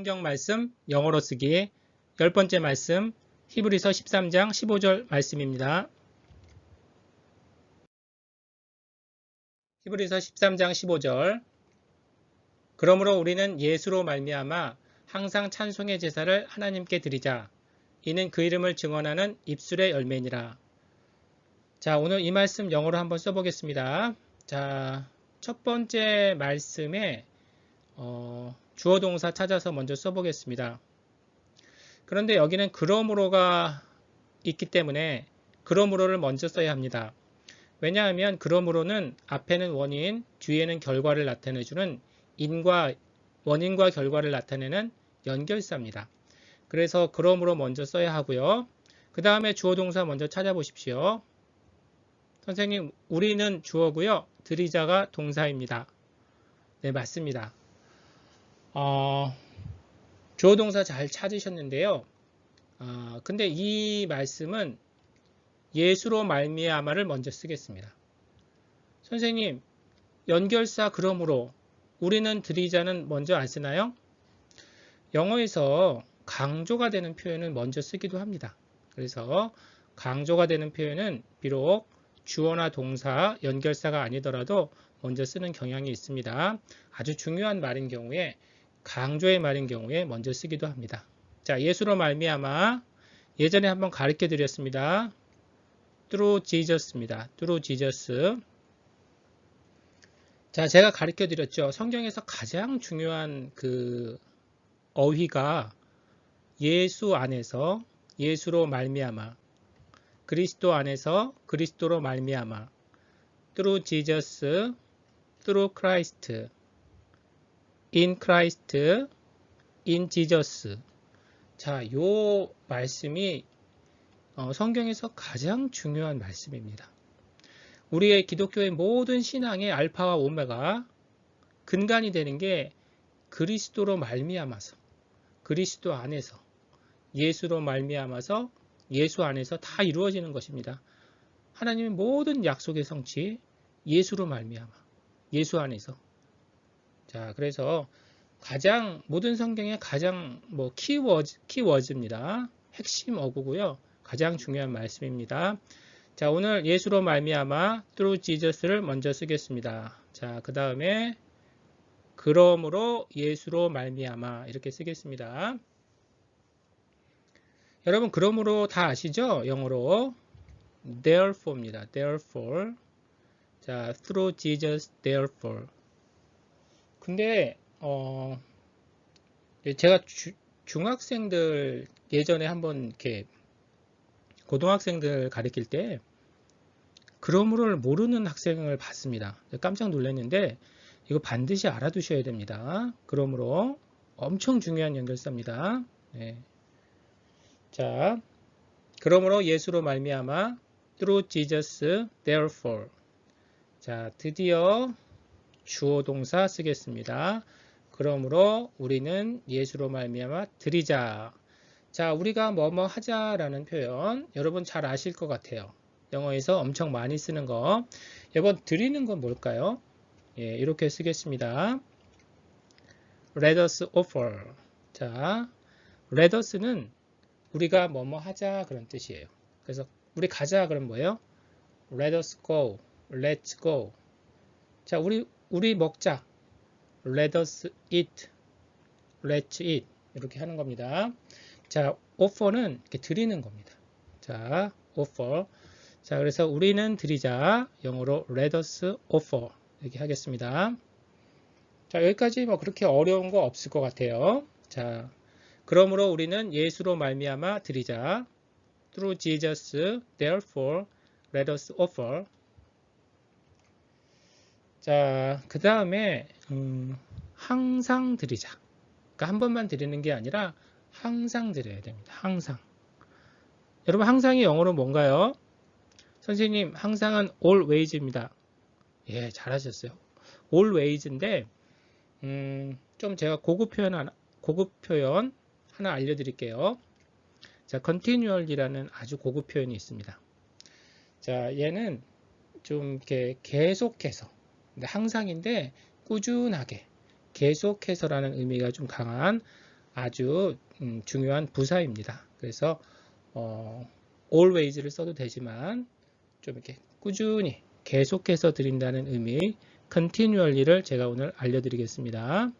성경 말씀 영어로 쓰기 열 번째 말씀 히브리서 13장 15절 말씀입니다. 히브리서 13장 15절 그러므로 우리는 예수로 말미암아 항상 찬송의 제사를 하나님께 드리자. 이는 그 이름을 증언하는 입술의 열매니라. 자, 오늘 이 말씀 영어로 한번 써보겠습니다. 자, 첫 번째 말씀에 어, 주어 동사 찾아서 먼저 써보겠습니다. 그런데 여기는 그러므로가 있기 때문에 그러므로를 먼저 써야 합니다. 왜냐하면 그러므로는 앞에는 원인, 뒤에는 결과를 나타내주는 인과 원인과 결과를 나타내는 연결사입니다. 그래서 그러므로 먼저 써야 하고요. 그 다음에 주어 동사 먼저 찾아보십시오. 선생님, 우리는 주어고요. 드리자가 동사입니다. 네, 맞습니다. 어, 주어 동사 잘 찾으셨는데요. 어, 근데 이 말씀은 예수로 말미암아를 먼저 쓰겠습니다. 선생님, 연결사 그러므로 우리는 드리자는 먼저 안 쓰나요? 영어에서 강조가 되는 표현을 먼저 쓰기도 합니다. 그래서 강조가 되는 표현은 비록 주어나 동사, 연결사가 아니더라도 먼저 쓰는 경향이 있습니다. 아주 중요한 말인 경우에 강조의 말인 경우에 먼저 쓰기도 합니다. 자, 예수로 말미암아 예전에 한번 가르쳐 드렸습니다. through Jesus입니다. through Jesus. 자, 제가 가르쳐 드렸죠. 성경에서 가장 중요한 그 어휘가 예수 안에서 예수로 말미암아 그리스도 안에서 그리스도로 말미암아 through Jesus, through Christ in Christ, in Jesus. 자, 요 말씀이 어, 성경에서 가장 중요한 말씀입니다. 우리의 기독교의 모든 신앙의 알파와 오메가 근간이 되는 게 그리스도로 말미암아서 그리스도 안에서 예수로 말미암아서 예수 안에서 다 이루어지는 것입니다. 하나님의 모든 약속의 성취 예수로 말미암아 예수 안에서 자, 그래서 가장 모든 성경의 가장 뭐 키워드 키워드입니다. 핵심 어구고요. 가장 중요한 말씀입니다. 자, 오늘 예수로 말미암아 through Jesus를 먼저 쓰겠습니다. 자, 그 다음에 그러므로 예수로 말미암아 이렇게 쓰겠습니다. 여러분 그러므로 다 아시죠? 영어로 therefore입니다. therefore. 자, through Jesus therefore. 근데 어 제가 주, 중학생들 예전에 한번 이렇게 고등학생들 가르칠 때 그러므로를 모르는 학생을 봤습니다. 깜짝 놀랐는데 이거 반드시 알아두셔야 됩니다. 그러므로 엄청 중요한 연결사입니다. 네. 자, 그러므로 예수로 말미암아 through Jesus therefore 자, 드디어 주어 동사 쓰겠습니다. 그러므로 우리는 예수로 말미암아 드리자. 자, 우리가 뭐뭐 하자라는 표현 여러분 잘 아실 것 같아요. 영어에서 엄청 많이 쓰는 거. 여러분 드리는 건 뭘까요? 예, 이렇게 쓰겠습니다. Let us offer. 자, let us는 우리가 뭐뭐 하자 그런 뜻이에요. 그래서 우리 가자 그럼 뭐예요? Let us go. Let's go. 자, 우리 우리 먹자. Let us eat. Let's eat. 이렇게 하는 겁니다. 자, offer는 이렇게 드리는 겁니다. 자, offer. 자, 그래서 우리는 드리자. 영어로 let us offer. 이렇게 하겠습니다. 자, 여기까지 뭐 그렇게 어려운 거 없을 것 같아요. 자, 그러므로 우리는 예수로 말미암아 드리자. Through Jesus, therefore, let us offer. 자, 그 다음에 음, 항상 드리자. 그러니까 한 번만 드리는 게 아니라 항상 드려야 됩니다. 항상. 여러분 항상이 영어로 뭔가요? 선생님 항상은 always입니다. 예, 잘하셨어요. always인데 음, 좀 제가 고급 표현 하나, 고급 표현 하나 알려드릴게요. 자, continually라는 아주 고급 표현이 있습니다. 자, 얘는 좀 이렇게 계속해서 항상인데 꾸준하게 계속해서라는 의미가 좀 강한 아주 음, 중요한 부사입니다. 그래서 어, always를 써도 되지만 좀 이렇게 꾸준히 계속해서 드린다는 의미 continually를 제가 오늘 알려드리겠습니다.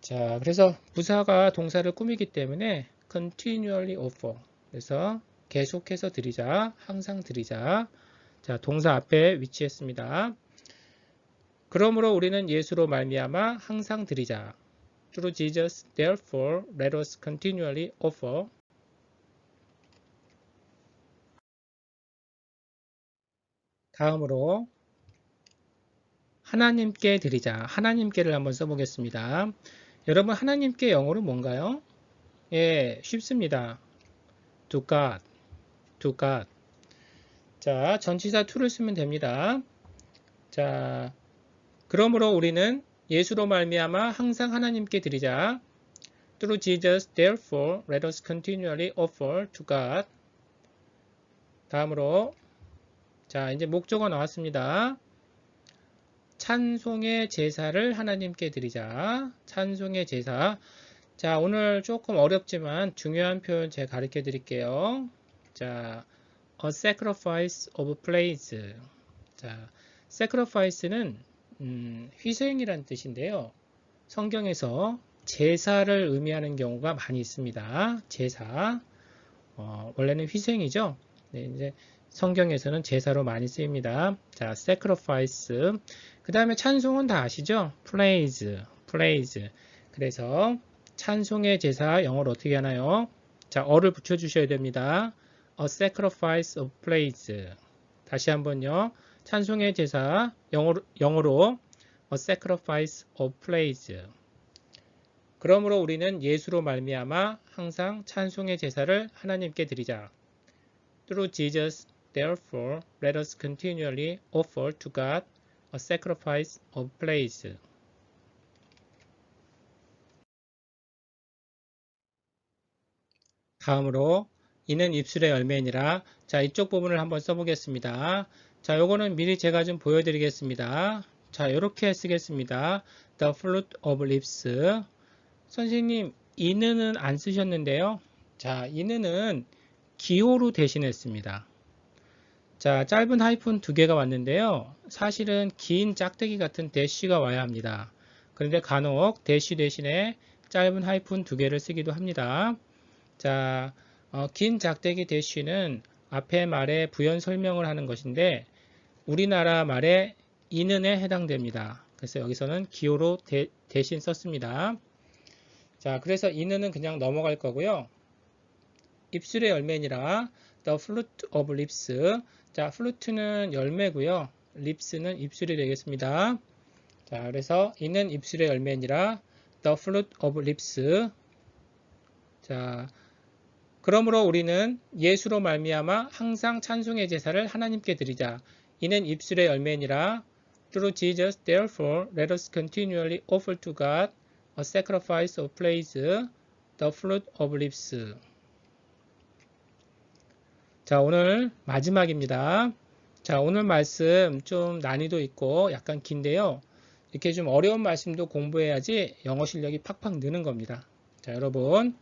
자, 그래서 부사가 동사를 꾸미기 때문에 continually offer. 그래서 계속해서 드리자, 항상 드리자. 자, 동사 앞에 위치했습니다. 그러므로 우리는 예수로 말미암아 항상 드리자. Through Jesus, therefore, let us continually offer. 다음으로 하나님께 드리자. 하나님께를 한번 써보겠습니다. 여러분 하나님께 영어로 뭔가요? 예, 쉽습니다. to God, to God. 자, 전치사 to를 쓰면 됩니다. 자, 그러므로 우리는 예수로 말미암아 항상 하나님께 드리자. Through Jesus, therefore, let us continually offer to God. 다음으로 자, 이제 목적어 나왔습니다. 찬송의 제사를 하나님께 드리자. 찬송의 제사. 자, 오늘 조금 어렵지만 중요한 표현 제가 가르쳐 드릴게요. 자, a sacrifice of praise. 자, sacrifice는 음, 희생이란 뜻인데요. 성경에서 제사를 의미하는 경우가 많이 있습니다. 제사. 어, 원래는 희생이죠. 네, 이제 성경에서는 제사로 많이 쓰입니다. 자, sacrifice. 그 다음에 찬송은 다 아시죠? praise, praise. 그래서 찬송의 제사 영어로 어떻게 하나요? 자, 어를 붙여주셔야 됩니다. A sacrifice of praise. 다시 한번요. 찬송의 제사 영어로, 영어로 a sacrifice of praise. 그러므로 우리는 예수로 말미암아 항상 찬송의 제사를 하나님께 드리자. Through Jesus, therefore, let us continually offer to God a sacrifice of praise. 다음으로 이는 입술의 열매니라. 자, 이쪽 부분을 한번 써보겠습니다. 자, 요거는 미리 제가 좀 보여드리겠습니다. 자, 이렇게 쓰겠습니다. The fruit of lips. 선생님, 이는은 안 쓰셨는데요. 자, 이는은 기호로 대신했습니다. 자, 짧은 하이픈 두 개가 왔는데요. 사실은 긴 짝대기 같은 대쉬가 와야 합니다. 그런데 간혹 대쉬 대신에 짧은 하이픈 두 개를 쓰기도 합니다. 자, 어, 긴 짝대기 대쉬는 앞에 말에 부연 설명을 하는 것인데 우리나라 말에 이는에 해당됩니다. 그래서 여기서는 기호로 대, 대신 썼습니다. 자, 그래서 이는은 그냥 넘어갈 거고요. 입술의 열매니라 the fruit of lips. 자, fruit는 열매고요. lips는 입술이 되겠습니다. 자, 그래서 이는 입술의 열매니라 the fruit of lips. 자, 그러므로 우리는 예수로 말미암아 항상 찬송의 제사를 하나님께 드리자. 이는 입술의 열매니라 through Jesus therefore let us continually offer to God a sacrifice of praise the fruit of lips. 자, 오늘 마지막입니다. 자, 오늘 말씀 좀 난이도 있고 약간 긴데요. 이렇게 좀 어려운 말씀도 공부해야지 영어 실력이 팍팍 느는 겁니다. 자, 여러분.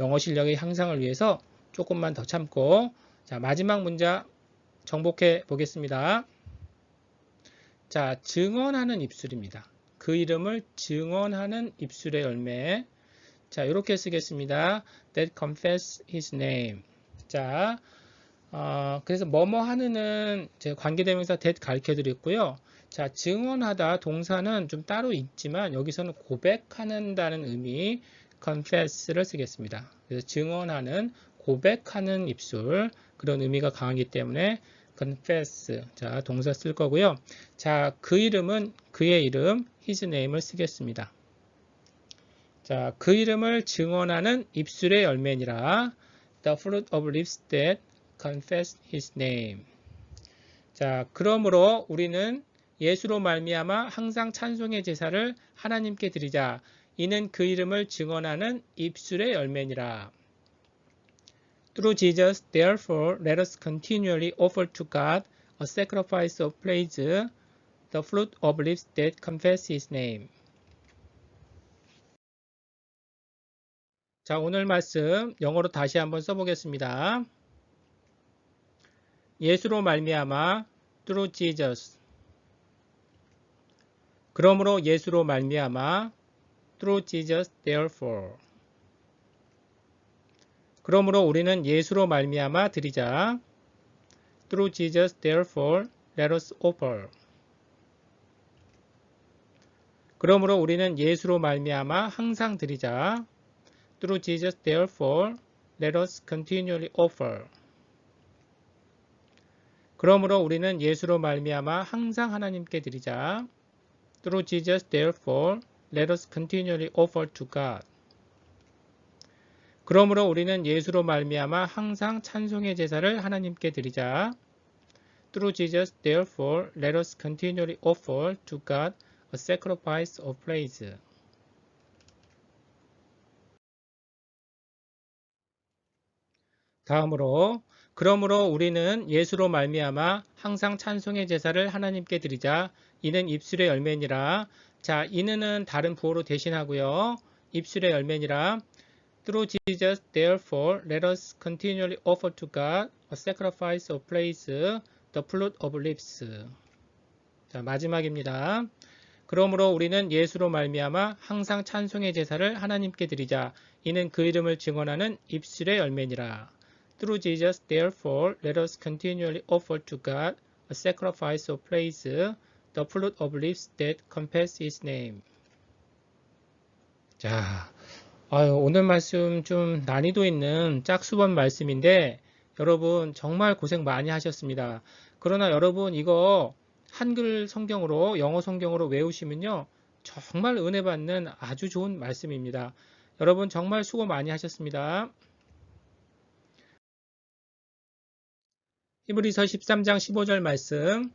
영어 실력의 향상을 위해서 조금만 더 참고 자, 마지막 문자 정복해 보겠습니다. 자, 증언하는 입술입니다. 그 이름을 증언하는 입술의 열매. 자, 이렇게 쓰겠습니다. That confess his name. 자, 어, 그래서 뭐뭐 하는은 제 관계대명사 that 가르쳐 드렸고요. 자, 증언하다 동사는 좀 따로 있지만 여기서는 고백하는다는 의미 confess를 쓰겠습니다. 그래서 증언하는 고백하는 입술 그런 의미가 강하기 때문에 confess 자 동사 쓸 거고요. 자 그 이름은 그의 이름 his name을 쓰겠습니다. 자 그 이름을 증언하는 입술의 열매니라 the fruit of lips that confess his name. 자 그러므로 우리는 예수로 말미암아 항상 찬송의 제사를 하나님께 드리자. 이는 그 이름을 증언하는 입술의 열매니라. Through Jesus, therefore, let us continually offer to God a sacrifice of praise, the fruit of lips that confess His name. 자, 오늘 말씀 영어로 다시 한번 써보겠습니다. 예수로 말미암아 through Jesus. 그러므로 예수로 말미암아 through Jesus therefore. 그러므로 우리는 예수로 말미암아 드리자. through Jesus therefore let us offer. 그러므로 우리는 예수로 말미암아 항상 드리자. through Jesus therefore let us continually offer. 그러므로 우리는 예수로 말미암아 항상 하나님께 드리자. Through Jesus, therefore, let us continually offer to God. 그러므로 우리는 예수로 말미암아 항상 찬송의 제사를 하나님께 드리자. Through Jesus, therefore, let us continually offer to God a sacrifice of praise. 다음으로 그러므로 우리는 예수로 말미암아 항상 찬송의 제사를 하나님께 드리자. 이는 입술의 열매니라. 자, 이는은 다른 부호로 대신하고요. 입술의 열매니라. Through Jesus, therefore, let us continually offer to God a sacrifice of praise, the fruit of lips. 자, 마지막입니다. 그러므로 우리는 예수로 말미암아 항상 찬송의 제사를 하나님께 드리자. 이는 그 이름을 증언하는 입술의 열매니라. Through Jesus, therefore, let us continually offer to God a sacrifice of praise, the fruit of lips that confess His name. 자, 아유, 오늘 말씀 좀 난이도 있는 짝수번 말씀인데 여러분 정말 고생 많이 하셨습니다. 그러나 여러분 이거 한글 성경으로 영어 성경으로 외우시면요 정말 은혜 받는 아주 좋은 말씀입니다. 여러분 정말 수고 많이 하셨습니다. 히브리서 13장 15절 말씀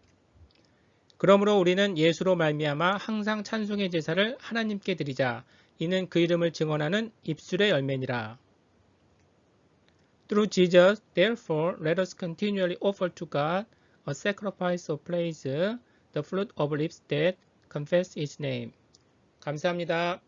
그러므로 우리는 예수로 말미암아 항상 찬송의 제사를 하나님께 드리자 이는 그 이름을 증언하는 입술의 열매니라 Through Jesus, therefore, let us continually offer to God a sacrifice of praise, the fruit of lips that confess His name. 감사합니다.